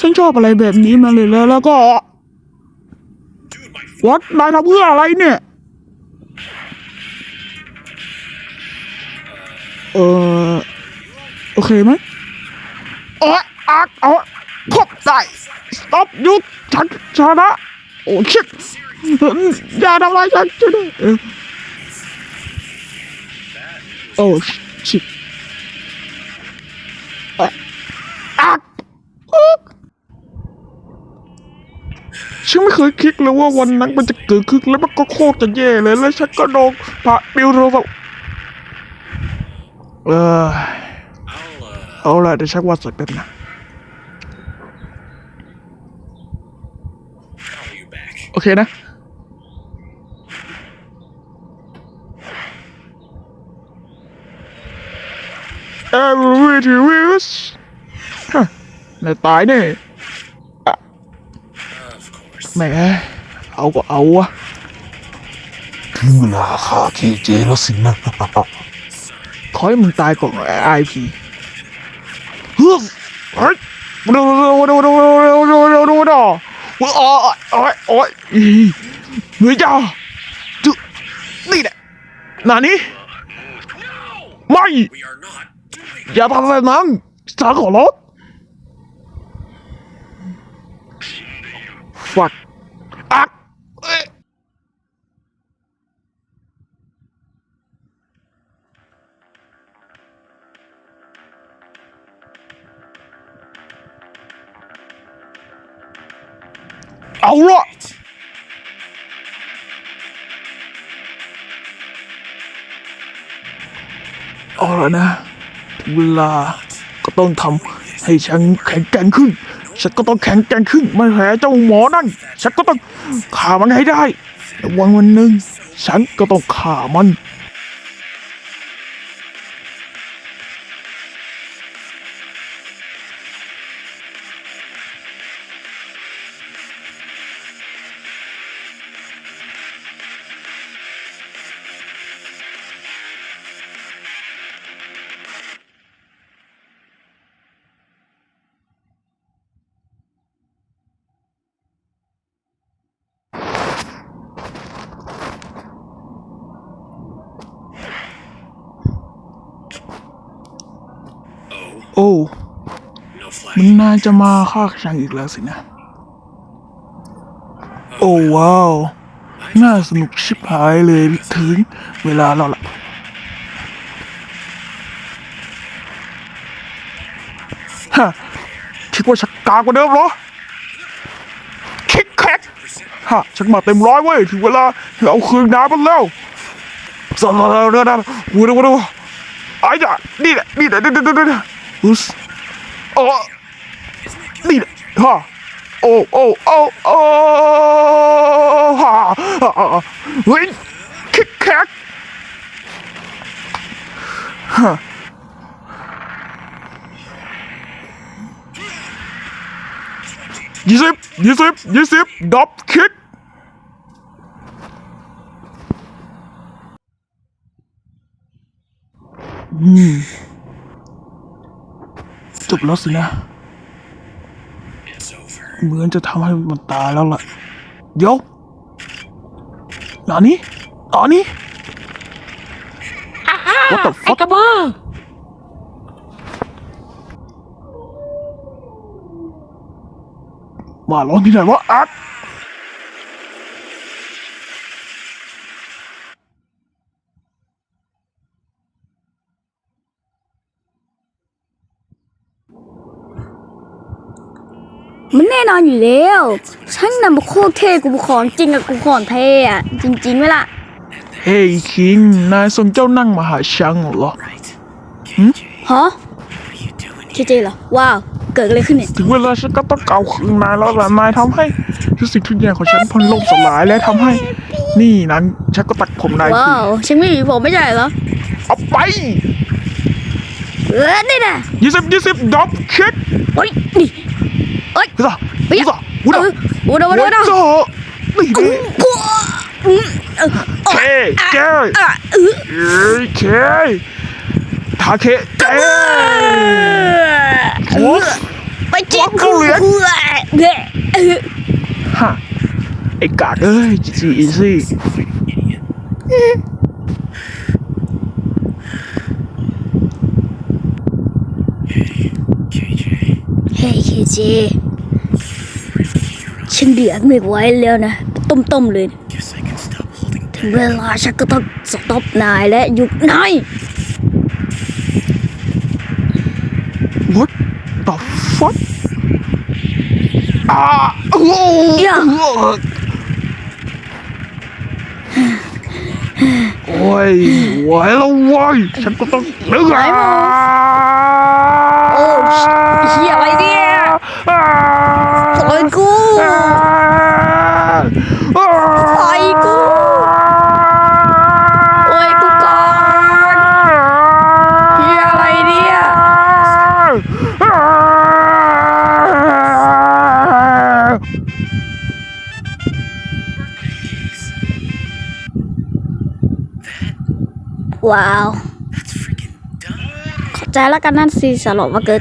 ฉันชอบอะไรแบบนี้มาเลยแล้วแล้วก็วัดนายทำเพื่ออะไรเนี่ย เออโอเคไหมเอออักเอาพบได้ stop หยุดฉันชนะโอ้ชิดอย่าทำร้ายฉันช่วยด้โอ้ชิด เคยคิดเลยว่าวันนั้นมันจะเกิดขึ้นแล้วมันก็โคตรจะแย่เลยแล้วฉันก็โดนพระปิวโรศัพท์เออเอาละเดี๋ยวชักว่าสักแป๊บนะโอเคนะ Every two weeks ฮะนายตายแน่ Of course. แหมเอาก็เอาวะถึงเวลาฆ่าเคเจแล้วสินะขอให้มึงตายก่อนไอพีเฮ้ยเฮ้ยดูดูดูดูดูดูดูดูดูโอ้ยโอ้ยโอ้ยเฮ้ยจ้าจุนี่แหละนานี่ไม่ We are not doing อย่าทำแบบนั้นสาขอรถ fuck เอาละ it. เอาละนะถึงเวลาก็ต้องทำให้ฉันแข็งแกร่งขึ้น ฉันก็ต้องแข็งแกร่งขึ้นไม่แพ้เจ้าหมอนั่น ฉันก็ต้องฆ่ามันให้ได้ วันวันหนึ่งฉันก็ต้องฆ่ามัน มึง flash. น่าจะมาฆ่าฉันอีกแล้วสินะ โอ้ว้าว น่าสนุกชิบหายเลยถึงเวลาเราละฮะคิดว่าฉันกากว่าเดิมเหรอคิกแคกฮะฉันมาเต็มร้อยเว้ยถึงเวลาเอาคืนน้ำมันแล้วสารเรื่องนั้นวูดวูดไอ้จ้ะนี่แหละนี่แหละนี่แหละนี่นี่อ้โอ้โอ้ lead. Ha. Oh, oh, 你哈，哦哦哦哦哈啊，喂，咔咔，哼。Yusip, Yusip, Yusip, drop kick. Hmm. จบแล้วสินะ เหมือนจะทำให้มันตายแล้วล่ะเดี๋ยวหนานี้หนานี้ What the ไอ้ fuck กระบือมาร้องที่ไหนวะอัด มันแน่นอนอยู่แล้ว ฉันนำมาโคตรเท่กูของจริงกับกูของเท่อะจริงๆไหมล่ะ เฮ้ยคิง นายส่งเจ้านั่งมาหาชังเหรอ Right. Hmm? KJ, ฮะ what are you doing เคเจเหรอ ว้าว เกิดอะไรขึ้นเนี่ย ถึงเวลาฉันก็ต้องเกาคืนนายแล้วแหละนายทำให้ทุกสิ่งทุกอย่างของฉันพันโลกสลายและทำให้ นี่นั้นฉันก็ตัดผมนายคืว้านว ฉันไม่มีผมไม่ใช่เหรอ เอาไปเออนี่นะยี่สิบยี่สิบดับคิกโอ้ยนี่โอ้ยกูจ้ะกูจ้ะกูเอจ้ะอโอ้โหโอ้โหโอ้โหจ้ะนี่ 어이. 그다. 우다. 우다. 우다. 우다. 우다. 개, 개, 개, 다 개, 개. 오, 빨리 구해. 하, 이 까르, 이지, 이지. Hey, Kitty. ฉันเดือดไม่ไหวแล้วนะ ต้มๆเลย guess I can stop holding ถึงเวลาฉันก็ต้องสต็อปนายและหยุดนายวัด the fuck อ่าโอ้โหอย่าโอ้ยไหวแล้วเว้ยฉันก็ต้องเลือกไหวมั้ง ว้าว ขอบใจแล้วกันนั่นสิสลบมาเกิด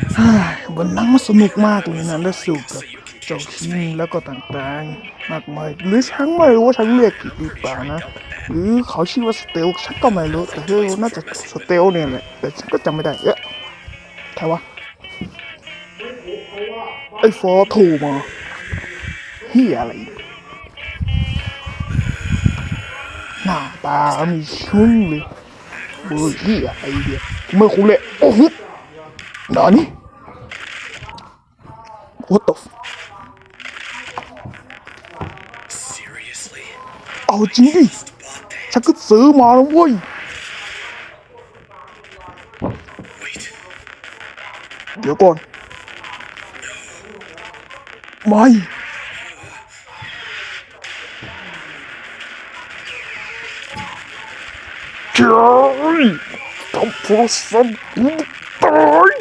วันนั้นมันสนุกมากเลยนะได้สู้กับเจ้าชิงแล้วก็ต่างๆ มากมายหรือฉันไม่รู้ว่าฉันเรียกผิดหรือเปล่านะหรือเขาชื่อว่าสเตลฉันก็ไม่รู้แต่เฮ้ยน่าจะสเตลเนี่ยแหละแต่ฉันก็จำไม่ได้เอ๊ะใครวะไอ้ฟอโทรมาเฮียอะไรหน้าตามีชุ่งเลย เบอร์เฮียไอเดียไม่คุ้นเลยโอ้โหหนอนี่ What the f Seriously? เอาจริงดิ Bought that? ฉันก็ซื้อมาแล้วเว้ย Wait. เดี๋ยวก่อนไม่ โทรศัพท์กูตาย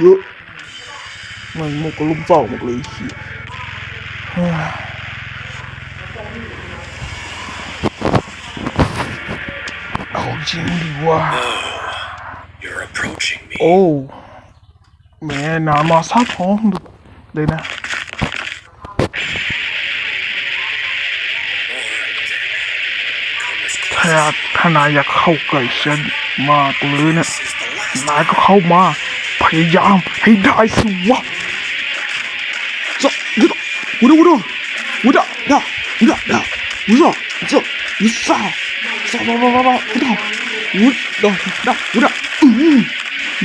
เยอะมันมันก็ลุ่มเฝ้าหมดเลยไอ้เหี้ยเฮ้ยเอา จริงดิว่า You're approaching me. โอ้แม่นามาซาท้องเลยนะ All right then. Come as ถ้า close ถ้านายอยากเข้าใกล้ฉันมากเลยนะ as the last นายก็เข้ามา พยายามให้ได้สิวะจะวุดวุดวุดวุดดาวุดดาวุดจะวุดซาซา บาบ้าบ้าบ้าวุดวุดดาดาวุดอืม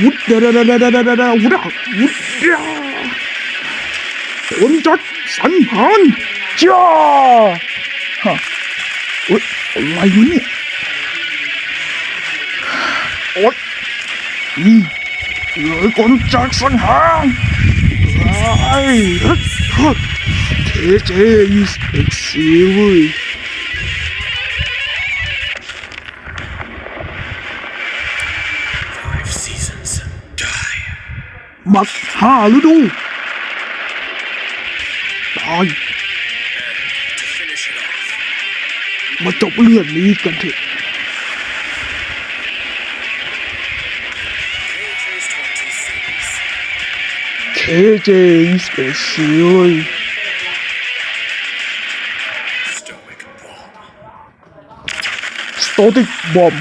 วุดดาดาดาดาดาดาดาวุดวุดดาคนจัดสันหารจ้าฮะเอ้ยอะไรวะเนี่ยโอ๊ยอืมเลยคนจากสังหารไอ้เคเจอีสเอ็กซี มักห้าฤดูตายมาจบเรื่องนี้กันเถอะเคเจสเอ็กซีย Stoic bomb. สโตติกบอม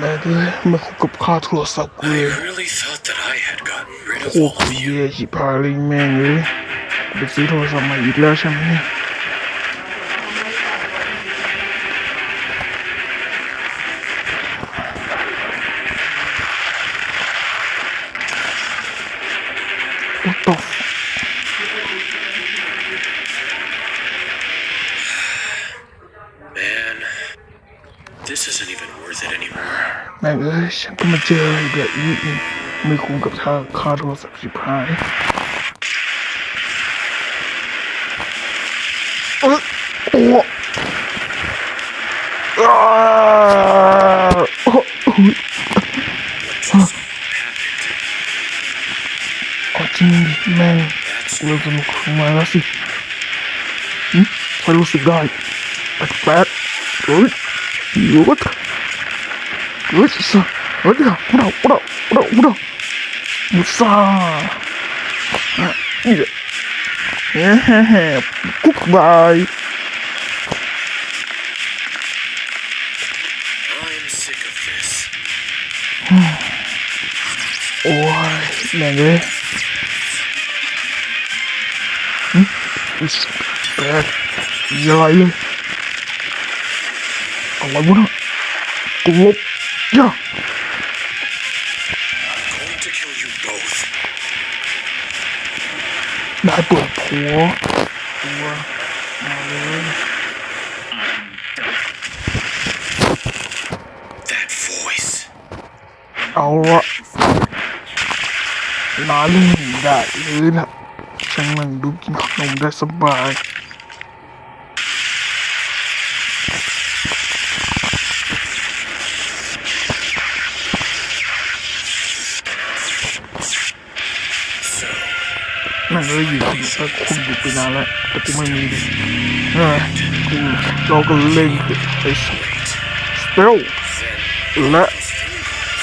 แม่เอ้ยไม่คุ้มกับค่าโทรศัพท์กูเล I ย really thought that I had gotten rid โค of ต all ร of เย่ you. ชิบหายเลยแม่งเลยไปซื้อโทรศัพท์ใหม่อีกแล้วใช่ไหมเนี่ย What the ฉันก็มาเจอแบบนี้อีกไม่คุ้มกับค่าคาโทรศัพท์สิบหายเออโอ้อ้าวโอ้โอ้ย Happened. เอาจริงดิแม่ง That's เริ่มสนุกมาแล้วสิหึพอรู้สึกได้แปลกๆเฮ้ยหยุดเฮ้ยสะาอะนี่แหละเฮ้เฮ้เฮ้กุ๊กบาย I'm sick of this. โอ้ยแม่งเลยหึอิสแป ได้เปิดผัวตัวมาเลย That voice. เอาละนาเล่นได้เลยนะฉันนั่งดูกินขนมได้สบาย นั่งเลยอยู่ที่นี่ก็คุณอยู่ไปนานแล้วแต่กูไม่มีดิเออกูเราก็เล่นไอ้สเตล then และ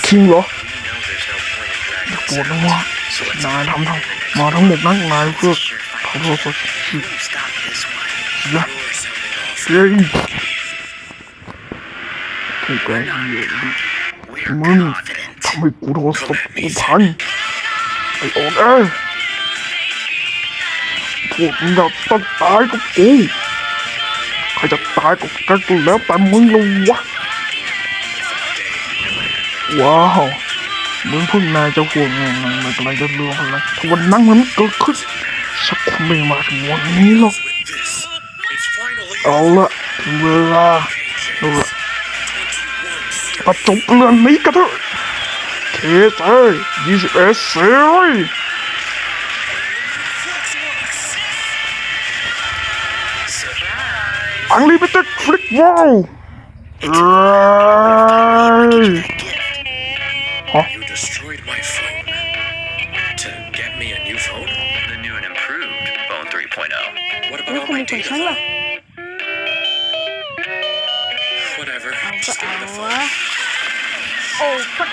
คิงเหรอ you know there's no point in ป dragging วด this นะ out. วะ So let's นายทำทั้งมาทั้งหมดนั้นนายเพื่อขอโทษสักที stop this one. นะ You're sounding off. เฮ้ยถูกแกล้งเยอะดิ We're มึง confident. ทำให้กูโทรศัพท์กูพังไอ้โอ๊ตเอ้ย พวกมึงจะต้องตายกับกูใครจะตายกับกันก็แล้วแต่มึงละวะว้าวมึงเพิ่งนายจะห่วงไงมันมันกำลังจะเลืองพลังถ้าวันนั้นมันเกิดขึ้นสักคนไม่มาถึงวันนี้หรอกเอาละเวลาเอาละประจบเรื่องนี้กันเถอะเคสเอ้ยี่สิบเอ็ดเซรีส์ อังลิมิเต็ดฟลิกวอลเอ้ย You destroyed my phone. To get me a new phone? The new and improved Phone 3.0. What แล้ว about คุณ all my เป็น data? ฉันล่ะ Whatever. ก็ Just give เอา me the วะ phone. โอ้ฟัก